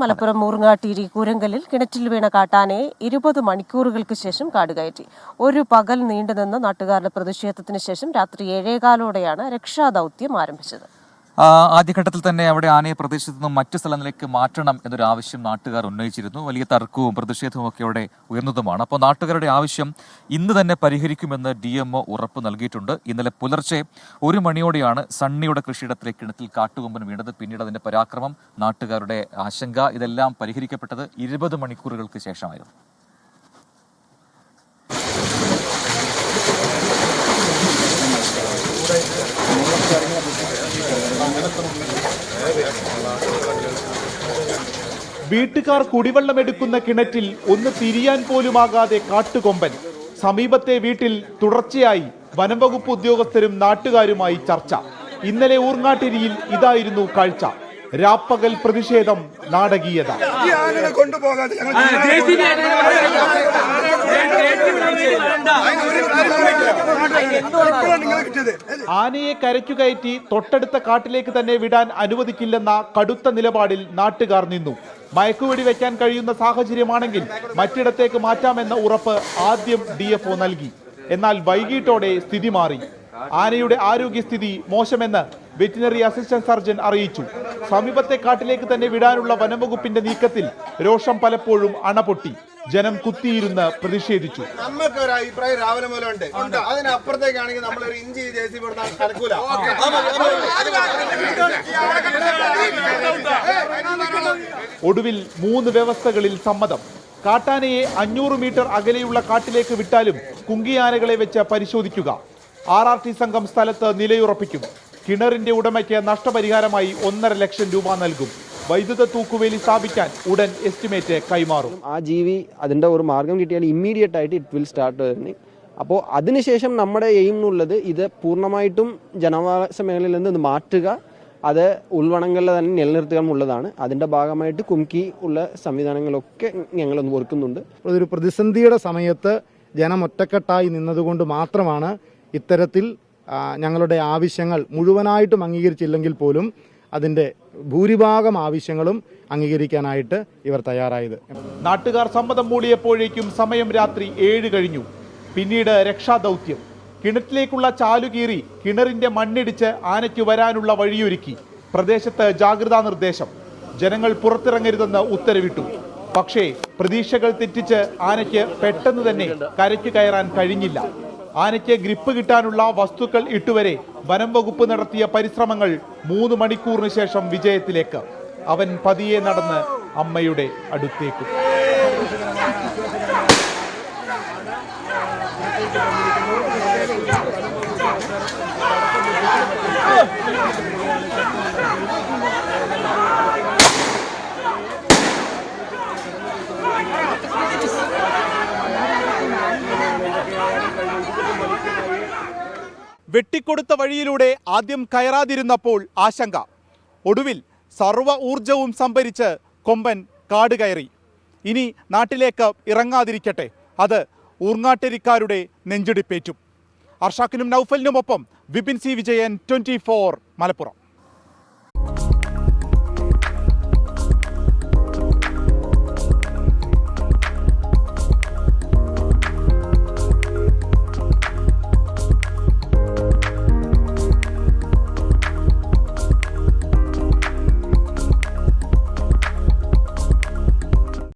മലപ്പുറം മൂർങ്ങാട്ടിരി കൂരങ്കലിൽ കിണറ്റിൽ വീണ കാട്ടാനയെ ഇരുപത് മണിക്കൂറുകൾക്ക് ശേഷം കാടുകയറ്റി ഒരു പകൽ നീണ്ടുനിന്ന നാട്ടുകാരുടെ പ്രതിഷേധത്തിന് ശേഷം രാത്രി ഏഴേകാലോടെയാണ് രക്ഷാദൌത്യം ആരംഭിച്ചത്. ആദ്യഘട്ടത്തിൽ തന്നെ അവിടെ ആനയെ പ്രദേശത്ത് നിന്നും മറ്റു സ്ഥലങ്ങളിലേക്ക് മാറ്റണം എന്നൊരു ആവശ്യം നാട്ടുകാർ ഉന്നയിച്ചിരുന്നു. വലിയ തർക്കവും പ്രതിഷേധവും ഒക്കെ അവിടെ ഉയർന്നതുമാണ്. അപ്പോൾ നാട്ടുകാരുടെ ആവശ്യം ഇന്ന് തന്നെ പരിഹരിക്കുമെന്ന് ഡി എം ഒ ഉറപ്പ് നൽകിയിട്ടുണ്ട്. ഇന്നലെ പുലർച്ചെ ഒരു മണിയോടെയാണ് സണ്ണിയുടെ കൃഷിയിടത്തിലെ കിണറ്റിൽ കാട്ടുകൊമ്പൻ വീണത്. പിന്നീട് അതിന്റെ പരാക്രമം നാട്ടുകാരുടെ ആശങ്ക ഇതെല്ലാം പരിഹരിക്കപ്പെട്ടത് ഇരുപത് മണിക്കൂറുകൾക്ക് ശേഷമായിരുന്നു. വീട്ടുകാർ കുടിവെള്ളമെടുക്കുന്ന കിണറ്റിൽ ഒന്ന് തിരിയാൻ പോലുമാകാതെ കാട്ടുകൊമ്പൻ. സമീപത്തെ വീട്ടിൽ തുടർച്ചയായി വനംവകുപ്പ് ഉദ്യോഗസ്ഥരും നാട്ടുകാരുമായി ചർച്ച. ഇന്നലെ ഊർങ്ങാട്ടിരിയിൽ ഇതായിരുന്നു കാഴ്ച. രാപ്പകൽ പ്രതിഷേധം നാടകീയത. കൊണ്ടുപോകാതെ ആനയെ കരയ്ക്കു കയറ്റി തൊട്ടടുത്ത കാട്ടിലേക്ക് തന്നെ വിടാൻ അനുവദിക്കില്ലെന്ന കടുത്ത നിലപാടിൽ നാട്ടുകാർ നിന്നു. മയക്കുവെടി വെക്കാൻ കഴിയുന്ന സാഹചര്യമാണെങ്കിൽ മറ്റിടത്തേക്ക് മാറ്റാമെന്ന ഉറപ്പ് ആദ്യം ഡി നൽകി. എന്നാൽ വൈകിട്ടോടെ സ്ഥിതി മാറി. ആനയുടെ ആരോഗ്യസ്ഥിതി മോശമെന്ന് വെറ്റിനറി അസിസ്റ്റന്റ് സർജൻ അറിയിച്ചു. സമീപത്തെ കാട്ടിലേക്ക് തന്നെ വിടാനുള്ള വനംവകുപ്പിന്റെ നീക്കത്തിൽ രോഷം പലപ്പോഴും അണപൊട്ടി. ജനം കുത്തിയിരുന്ന് പ്രതിഷേധിച്ചു. നമുക്ക് ഒരു അഭിപ്രായം രാവിലെ മുതൽ ഉണ്ട്. അതിനപ്പുറത്തേക്കാണെങ്കിൽ നമ്മൾ ഒരു ഇഞ്ചി ജെ സി നടക്കൂല ഒടുവിൽ മൂന്ന് വ്യവസ്ഥകളിൽ സമ്മതം. കാട്ടാനയെ അഞ്ഞൂറ് മീറ്റർ അകലെയുള്ള കാട്ടിലേക്ക് വിട്ടാലും കുങ്കിയാനകളെ വെച്ച് പരിശോധിക്കുക. ആർ ആർ ടി സംഘം സ്ഥലത്ത് നിലയുറപ്പിക്കും. കിണറിന്റെ ഉടമയ്ക്ക് നഷ്ടപരിഹാരമായി ഒന്നര ലക്ഷം രൂപ നൽകും. വൈദ്യുത തൂക്കുവേലി സ്ഥാപിക്കാൻ ഉടൻ എസ്റ്റിമേറ്റ് കൈമാറും. ആ ജീവി അതിന്റെ ഒരു മാർഗം കിട്ടിയാൽ ഇമ്മീഡിയറ്റ് ആയിട്ട് ഇറ്റ് വിൽ സ്റ്റാർട്ട് അപ്പോൾ അതിനുശേഷം നമ്മുടെ എയിം എന്നുള്ളത് ഇത് പൂർണമായിട്ടും ജനവാസ മേഖലയിൽ നിന്ന് ഇത് മാറ്റുക അത് ഉൾവണങ്ങളിൽ തന്നെ നിലനിർത്തുക എന്നുള്ളതാണ്. അതിന്റെ ഭാഗമായിട്ട് കുംകി ഉള്ള സംവിധാനങ്ങളൊക്കെ ഞങ്ങൾ ഒരുക്കുന്നുണ്ട്. ഒരു പ്രതിസന്ധിയുടെ സമയത്ത് ജനം ഒറ്റക്കെട്ടായി നിന്നതുകൊണ്ട് മാത്രമാണ് ഇത്തരത്തിൽ ഞങ്ങളുടെ ആവശ്യങ്ങൾ മുഴുവനായിട്ടും അംഗീകരിച്ചില്ലെങ്കിൽ പോലും അതിന്റെ ഭൂരിഭാഗം ആവശ്യങ്ങളും അംഗീകരിക്കാനായിട്ട് ഇവർ തയ്യാറായത്. നാട്ടുകാർ സമ്മതം മൂടിയപ്പോഴേക്കും സമയം രാത്രി ഏഴ് കഴിഞ്ഞു. പിന്നീട് രക്ഷാദൗത്യം. കിണറ്റിലേക്കുള്ള ചാലുകീറി കിണറിന്റെ മണ്ണിടിച്ച് ആനയ്ക്ക് വരാനുള്ള വഴിയൊരുക്കി. പ്രദേശത്ത് ജാഗ്രതാ നിർദ്ദേശം. ജനങ്ങൾ പുറത്തിറങ്ങരുതെന്ന് ഉത്തരവിട്ടു. പക്ഷേ പ്രതീക്ഷകൾ തെറ്റിച്ച് ആനയ്ക്ക് പെട്ടെന്ന് തന്നെ കരയ്ക്ക് കയറാൻ കഴിഞ്ഞില്ല. ആനയ്ക്ക് ഗ്രിപ്പ് കിട്ടാനുള്ള വസ്തുക്കൾ ഇട്ടുവരെ വനം വകുപ്പ് നടത്തിയ പരിശ്രമങ്ങൾ മൂന്ന് മണിക്കൂറിന് ശേഷം വിജയത്തിലേക്ക്. അവൻ പതിയെ നടന്ന് അമ്മയുടെ അടുത്തേക്ക്. വെട്ടിക്കൊടുത്ത വഴിയിലൂടെ ആദ്യം കയറാതിരുന്നപ്പോൾ ആശങ്ക. ഒടുവിൽ സർവ ഊർജവും സംഭരിച്ച് കൊമ്പൻ കാട് കയറി. ഇനി നാട്ടിലേക്ക് ഇറങ്ങാതിരിക്കട്ടെ. അത് ഊർങ്ങാട്ടിരിക്കാരുടെ നെഞ്ചിടിപ്പേറ്റും. അർഷാക്കിനും നൌഫലിനുമൊപ്പം വിപിൻ സി വിജയൻ ട്വന്റി മലപ്പുറം.